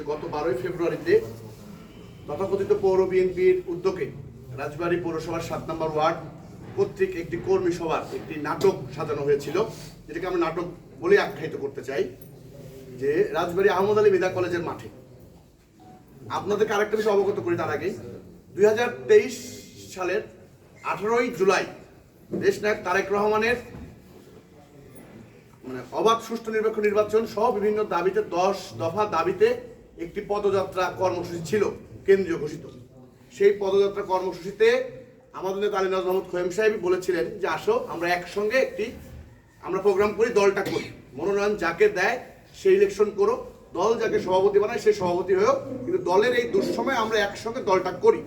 যে গত বারোই ফেব্রুয়ারিতে তথাকথিত পৌর বিএনপির উদ্যোগে রাজবাড়ী পৌরসভার সাত নম্বর ওয়ার্ড কর্তৃক একটি কর্মী সভার একটি নাটক সাজানো হয়েছিল, যেটাকে আমরা নাটক বলে আখ্যায়িত করতে চাই, যে রাজবাড়ী আহমদ আলী মেদা কলেজের মাঠে। আপনাদেরকে আরেকটা বিষয় অবগত করি তার আগে দুই হাজার তেইশ সালের আঠারোই জুলাই দেশনায়ক তারেক রহমানের মানে অবাধ সুষ্ঠু নির্বাচন সহ বিভিন্ন দাবিতে, দশ দফা দাবিতে একটি পদযাত্রা কর্মসূচি ছিল, কেন্দ্রীয় ঘোষিত। সেই পদযাত্রা কর্মসূচিতে আমাদের নেতা আলী মোহাম্মদ খোয়েম সাহেব বলেছিলেন যে, আসো, আমরা একসঙ্গে একটি, আমরা প্রোগ্রাম করি, দলটা করি। মনোনয়ন যাকে দেয় সেই ইলেকশন করো। দল যাকে সভাপতি বানায়, সে সভাপতি হয়েও, কিন্তু দলের এই দুঃসময় আমরা একসঙ্গে দলটা করি।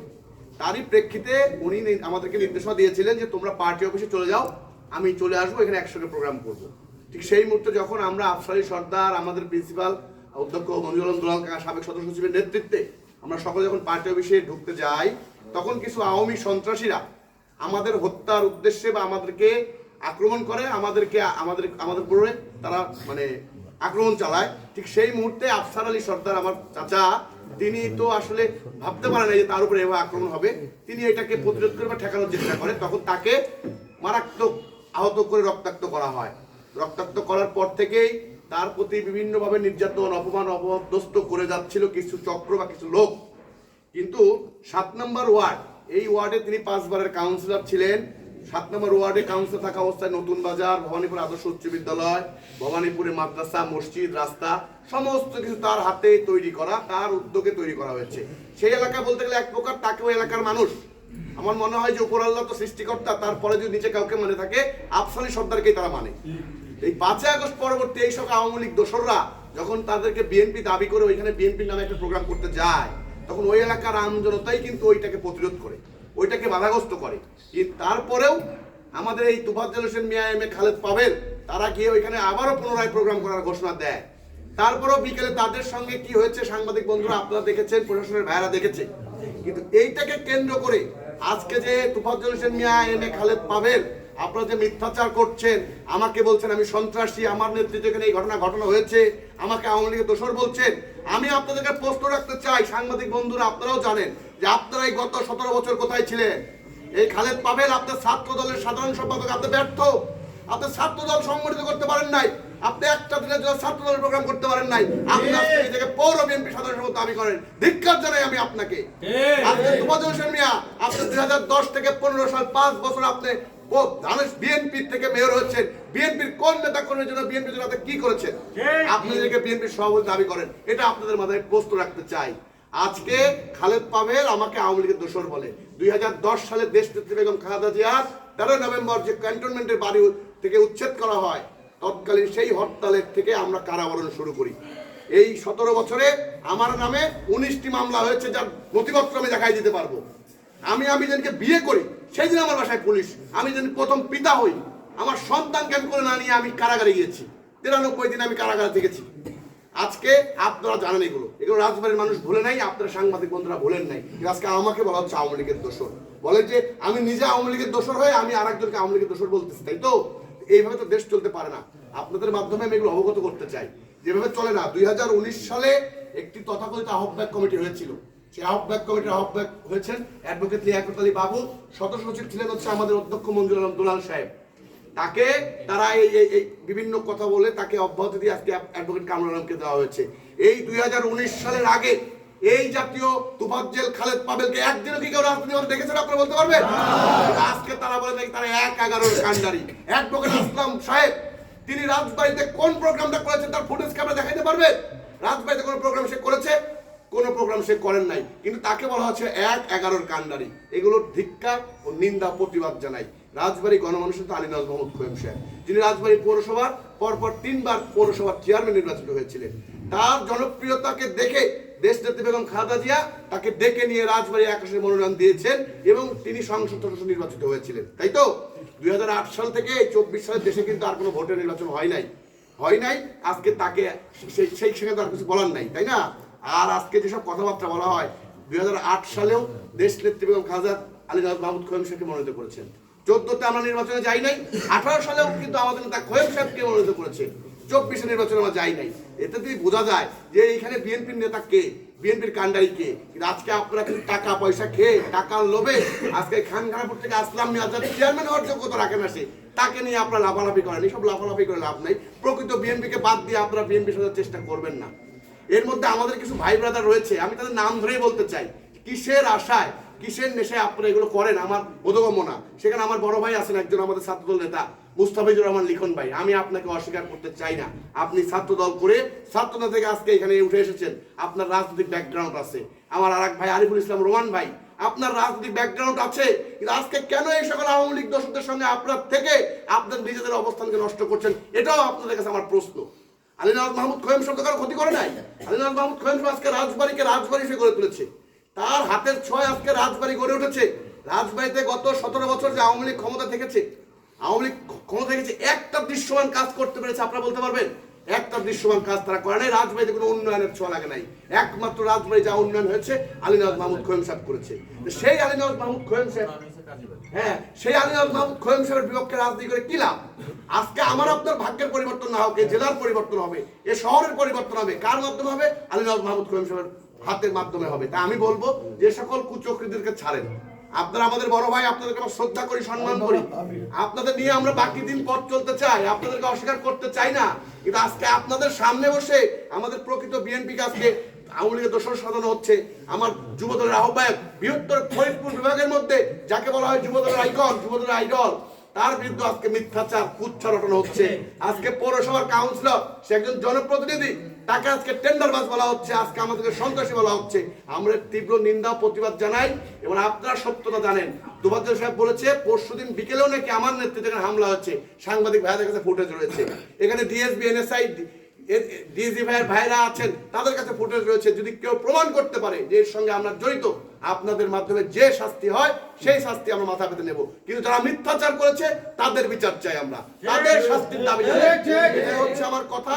তারই প্রেক্ষিতে উনি আমাদেরকে নির্দেশনা দিয়েছিলেন যে, তোমরা পার্টি অফিসে চলে যাও, আমি চলে আসব, এখানে একসঙ্গে প্রোগ্রাম করব। ঠিক সেই মুহূর্তে যখন আমরা আফসারি সর্দার, আমাদের প্রিন্সিপাল অধ্যক্ষ আলম দুলাল কাকা সাবেক সদস্য সচিবের নেতৃত্বে আমরা সকলে যখন পার্টি অফিসে ঢুকতে যাই, তখন কিছু আওয়ামী সন্ত্রাসীরা আমাদের হত্যার উদ্দেশ্যে বা আমাদেরকে আক্রমণ করে, আমাদেরকে, আমাদের আমাদের উপরে তারা মানে আক্রমণ চালায়। ঠিক সেই মুহূর্তে আফসার আলী সর্দার আমার চাচা, তিনি তো আসলে ভাবতে পারেন না যে তার উপরে এভাবে আক্রমণ হবে। তিনি এটাকে প্রতিরোধ করে বা ঠেকানোর চেষ্টা করে। তখন তাকে মারাত্মক আহত করে রক্তাক্ত করা হয়। রক্তাক্ত করার পর থেকেই তার প্রতি বিভিন্নভাবে নির্যাতন, অপমান, অপদস্থ করে যাচ্ছিল কিছু চক্র বা কিছু লোক। কিন্তু সাত নম্বর ওয়ার্ড, এই ওয়ার্ডে তিনি পাঁচবারের কাউন্সিলর ছিলেন। সাত নম্বর ওয়ার্ডে কাউন্সিলর থাকা অবস্থায় নতুন বাজার, ভবানীপুর আদর্শ উচ্চ বিদ্যালয়, ভবানীপুরে মাদ্রাসা, মসজিদ, রাস্তা, সমস্ত কিছু তার হাতে তৈরি করা, তার উদ্যোগে তৈরি করা হয়েছে। সেই এলাকা বলতে গেলে এক প্রকার তাকেও এলাকার মানুষ। আমার মনে হয় যে উপর আল্লাহ তো সৃষ্টিকর্তা, তারপরে যদি নিচে কাউকে মানে থাকে, আফসানি সর্দারকেই তারা মানে। এই পাঁচই আগস্ট পরবর্তী এই সব আওয়ামী লীগ দোসররা যখন তাদেরকে বিএনপি দাবি করে ওইখানে বিএনপির নামে একটা প্রোগ্রাম করতে যায়, তখন ওই এলাকার আমজনতাই কিন্তু ওইটাকে প্রতিরোধ করে, ওইটাকে বাধাগ্রস্ত করে। তারপরেও আমাদের এই তুফাজ্জল হোসেন মিয়া এম এ খালেদ পাবেল তারা গিয়ে ওইখানে আবারও পুনরায় প্রোগ্রাম করার ঘোষণা দেয়। তারপরেও বিকেলে তাদের সঙ্গে কি হয়েছে সাংবাদিক বন্ধুরা আপনারা দেখেছেন, প্রশাসনের ভাইরা দেখেছে। কিন্তু এইটাকে কেন্দ্র করে আজকে যে তুফাজ্জল হোসেন মিয়া এম এ খালেদ পাবেন, আপনারা যে মিথ্যাচার করছেন, আমাকে বলছেন আমি সন্ত্রাসী, আমার নেতৃত্বে এখানে এই ঘটনা ঘটনা হয়েছে, আমাকে আওয়ামী লীগের দোষর বলছেন। আমি আপনাদেরকে প্রশ্ন রাখতে চাই, সাংবাদিক বন্ধুরা, আপনারাও জানেন যে আপনারা এই গত সতেরো বছর কোথায় ছিলেন? এই খালেদ পাবেন, আপনার ছাত্র দলের সাধারণ সম্পাদক, আপনি ব্যর্থ। আপনি ছাত্র দল সংগঠিত করতে পারেন নাই। আপনি একটা দিনের জন্য ছাত্র দলের প্রোগ্রাম করতে পারেন নাই আপনি আজকে নিজেকে পৌর বিএনপি সাধারণ সম্পাদক দাবি করেন। ধিক্কার জানাই আমি আপনাকে। আপনি হোসেন মিয়া আপনি দুই হাজার দশ থেকে পনেরো সাল পাঁচ বছর আপনি ও বিএনপি থেকে মেয়র হচ্ছেন বিএনপির কোন নেতা কর্মীর জন্য জন্য কি করেছেন? আপনি নিজেকে বিএনপির সভাপতি দাবি করেন। এটা আপনাদের মাথায় প্রশ্ন রাখতে চাই। আজকে খালেদ পাভেল আমাকে আওয়ামী লীগের দোষর বলে। দুই হাজার দশ সালে দেশ নেত্রী বেগম খালেদা জিয়ার তেরোই নভেম্বর যে ক্যান্টনমেন্টের বাড়ি থেকে উচ্ছেদ করা হয় তৎকালীন সেই হরতালের থেকে আমরা কারাবরণ শুরু করি। এই সতেরো বছরে আমার নামে উনিশটি মামলা হয়েছে যার নথিপত্র আমি দেখাই দিতে পারব। আমি আমি যেদিনকে বিয়ে করি সেই দিন আমার বাসায় পুলিশ। আমি যেদিন প্রথম পিতা হই, আমার সন্তানকে আমি করে না নিয়ে আমি কারাগারে গিয়েছি। তিরানব্বই দিন আমি কারাগারে থেকেছি। আজকে আপনারা জানেন এগুলো। এগুলো রাজবাড়ির মানুষ ভুলে নাই, আপনারা সাংবাদিক বন্ধুরা ভুলেন নাই। আজকে আমাকে বলা হচ্ছে আওয়ামী লীগের দোষর। বলে যে, আমি নিজে আওয়ামী লীগের দোষর হয়ে আমি আরেকজনকে আওয়ামী লীগের দোষর বলতেছি, তাই তো? এইভাবে তো দেশ চলতে পারে না। আপনাদের মাধ্যমে আমি এগুলো অবগত করতে চাই। যেভাবে চলে না, দুই হাজার উনিশ সালে একটি তথাকথিত আহ্বায়ক কমিটি হয়েছিল। সেই আহ্বায়ক কমিটির আহ্বায়ক হয়েছেন অ্যাডভোকেট লিয়াকত আলী বাবু। সদস্য সচিব ছিলেন হচ্ছে আমাদের অধ্যক্ষ মঞ্জুর আলম দুলাল সাহেব। তাকে তারা এই এই- বিভিন্ন কথা বলে তাকে অব্যাহতি দিয়ে আজকে অ্যাডভোকেট কামরুল আলমকে দেওয়া হয়েছে। এই দুই হাজার উনিশ সালের আগে এই জাতীয় তুফাজ্জেল খালেদ পাবেলকে একদিনও কি কেউ রাজনীতি করে দেখেছেন আপনারা বলতে পারবেন? আজকে তারা বলে নাকি তারা এক এগারোর কান্ডারি অ্যাডভোকেট আসলাম সাহেব, তিনি রাজবাড়িতে কোন প্রোগ্রামটা করেছেন তার ফুটেজকে আমরা দেখাইতে পারবেন? রাজবাড়িতে কোন প্রোগ্রাম সে করেছে? কোনো প্রোগ্রাম সে করেন নাই। কিন্তু তাকে বলা হচ্ছে এক এগারোর কান্ডারি এগুলোর ধিক্কার ও নিন্দা প্রতিবাদ জানাই রাজবাড়ী গণমানুষের আলীনাজ মোহাম্মদ খোয়েম সাহেব। যিনি রাজবাড়ী পৌরসভার, পরপর তিনবার পৌরসভার চেয়ারম্যান নির্বাচিত হয়েছিলেন। তার জনপ্রিয়তাকে দেখে দেশ নেত্রী বেগম খালেদা জিয়া তাকে ডেকে নিয়ে রাজবাড়ী আকাশে মনোনয়ন দিয়েছেন এবং তিনি সংসদ সদস্য নির্বাচিত হয়েছিলেন। তাই তো? দুই হাজার আট সাল থেকে চব্বিশ সালের দেশে কিন্তু আর কোনো ভোটের নির্বাচন হয় নাই। হয় নাই, আজকে তাকে সেই সেই সেখানে আর কিছু বলার নাই, তাই না? আর আজকে যেসব কথাবার্তা বলা হয়, দুই হাজার আট সালেও দেশ নেত্রী বেগম খালেদা আলী মাহমুদ খোয়েম সাহেবকে মনোনীত করেছেন। চোদ্দতে আমরা নির্বাচনে যাই নাই, আঠারো সালেও কিন্তু আমাদের নেতা খোয়েম সাহেবকে মনোনীত করেছে চব্বিশে নির্বাচনে আমরা যাই নাই। এতে দিয়ে বোঝা যায় যে এইখানে বিএনপির নেতা কে? বিএনপির কান্ডারি কে? আজকে আপনারা কিন্তু টাকা, পয়সা খেয়ে টাকার লোভে আজকে খানখানাপুর থেকে আসলাম মিয়াজার চেয়ারম্যান হওয়ার যোগ্যতা রাখেন না সে তাকে নিয়ে আপনারা লাফালাফি করেন। এইসব লাফালাফি করে লাভ নাই। প্রকৃত বিএনপিকে বাদ দিয়ে আপনারা বিএনপি সাজার চেষ্টা করবেন না। এর মধ্যে আমাদের কিছু ভাই ব্রাদার রয়েছে। আমি তাদের নাম ধরেই বলতে চাই। কিসের আশায়, কিসের নেশায় আপনারা এগুলো করেন? আমার বোধগম্য না। সেখানে আমার বড় ভাই আছেন একজন আমাদের ছাত্রদল নেতা, মুস্তাফিজুর রহমান লিখন ভাই। আমি আপনাকে অস্বীকার করতে চাই না। আপনি ছাত্রদল করে ছাত্রদল থেকে আজকে এখানে উঠে এসেছেন। আপনার রাজনৈতিক ব্যাকগ্রাউন্ড আছে। আমার আর ভাই আরিফুল ইসলাম রোমান ভাই, আপনার রাজনৈতিক ব্যাকগ্রাউন্ড আছে। কিন্তু আজকে কেন এই সকল আওয়ামী লীগ দর্শকদের সঙ্গে আপনার থেকে আপনার নিজেদের অবস্থানকে নষ্ট করছেন? এটাও আপনাদের কাছে আমার প্রশ্ন। আলীনাজ মাহমুদ খোয়েম শব্দ কারও ক্ষতি করে নাই? আলীনাজ মাহমুদ খোয়েম আজকে রাজবাড়িকে রাজবাড়ি হিসেবে গড়ে তুলেছে। তার হাতের ছয় আজকে রাজবাড়ি গড়ে উঠেছে। রাজবাড়িতে গত সতেরো বছর যে আওয়ামী লীগ ক্ষমতা থেকেছে, আওয়ামী লীগ ক্ষমতা থেকেছে, একটা দৃশ্যমান কাজ করতে পেরেছে, আপনারা বলতে পারবেন? একটা দৃশ্যমান কাজ তারা করে নাই, রাজবাড়িতে কোনো উন্নয়নের ছোঁয়া লাগে নাই। একমাত্র রাজবাড়ি যা উন্নয়ন হয়েছে আলীনাজ মাহমুদ খোয়েম সাহেব করেছে। সেই আলীনাজ মাহমুদ খোয়েম সাহেব হ্যাঁ সেই আলীনাজ মাহমুদ খোয়েম সাহেবের বিপক্ষে রাজনীতি করে কি লাভ? আজকে আমার আপনার ভাগ্যের পরিবর্তন না হোক জেলার পরিবর্তন হবে, এ শহরের পরিবর্তন হবে। কার মাধ্যমে হবে? আলীনাজ মাহমুদ খোয়েম সাহেবের হাতের মাধ্যমে হবে। তা আমি বলব যে সকল কুচক্রীদেরকে ছাড়েন। আপনারা আমাদের বড় ভাই, আপনাদেরকে আমরা শ্রদ্ধা করি, সম্মান করি। আপনাদের নিয়ে আমরা বাকি দিন পথ চলতে চাই, আপনাদেরকে অস্বীকার করতে চাই না। কিন্তু আজকে আপনাদের সামনে বসে আমাদের প্রকৃত বিএনপি আজকে আওয়ামী লীগের দোষর সাজানো হচ্ছে। আমার যুবদলের আহ্বায়ক বৃহত্তর ফরিদপুর বিভাগের মধ্যে, যাকে বলা হয় যুবদলের আইকন, যুবদলের আইডল, তার বিরুদ্ধে আজকে মিথ্যাচার, কুচ্ছা হচ্ছে। আজকে পৌরসভার কাউন্সিলর সে একজন জনপ্রতিনিধি তাকে আজকে টেন্ডারবাজ বলা হচ্ছে, আজকে আমাদেরকে সন্ত্রাসী বলা হচ্ছে। আমরা তীব্র নিন্দা প্রতিবাদ জানাই, এবং আপনারা সত্যতা জানেন। দুবাদ্র সাহেব বলেছে পরশুদিন বিকেলেও নাকি আমার নেতৃত্বে এখানে হামলা হচ্ছে। সাংবাদিক ভাইদের কাছে ফুটেজ রয়েছে। এখানে ডিএসবি এনএসআই ডিএসবি ভাইয়ের ভাইরা আছেন, তাদের কাছে ফুটেজ রয়েছে। যদি কেউ প্রমাণ করতে পারে যে এর সঙ্গে আমরা জড়িত, আপনাদের মাধ্যমে যে শাস্তি হয় সেই শাস্তি আমরা মাথা পেতে নেব। কিন্তু যারা মিথ্যাচার করেছে তাদের বিচার চাই আমরা। তাদের শাস্তির দাবি। হচ্ছে আমার কথা।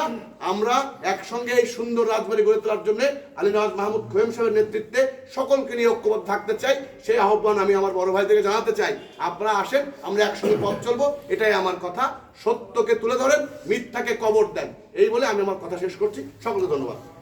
আমরা একসঙ্গে এই সুন্দর রাজবাড়ি গড়ে তোলার জন্য আলী নওয়াজ মাহমুদ খোয়েম সাহেবের নেতৃত্বে সকলকে নিয়ে ঐক্যবদ্ধ থাকতে চাই। সেই আহ্বান আমি আমার বড় ভাই থেকে জানাতে চাই। আপনারা আসেন আমরা একসঙ্গে পথ চলবো। এটাই আমার কথা। সত্যকে তুলে ধরেন মিথ্যাকে কবর দেন। এই বলে আমি আমার কথা শেষ করছি। সকলকে ধন্যবাদ।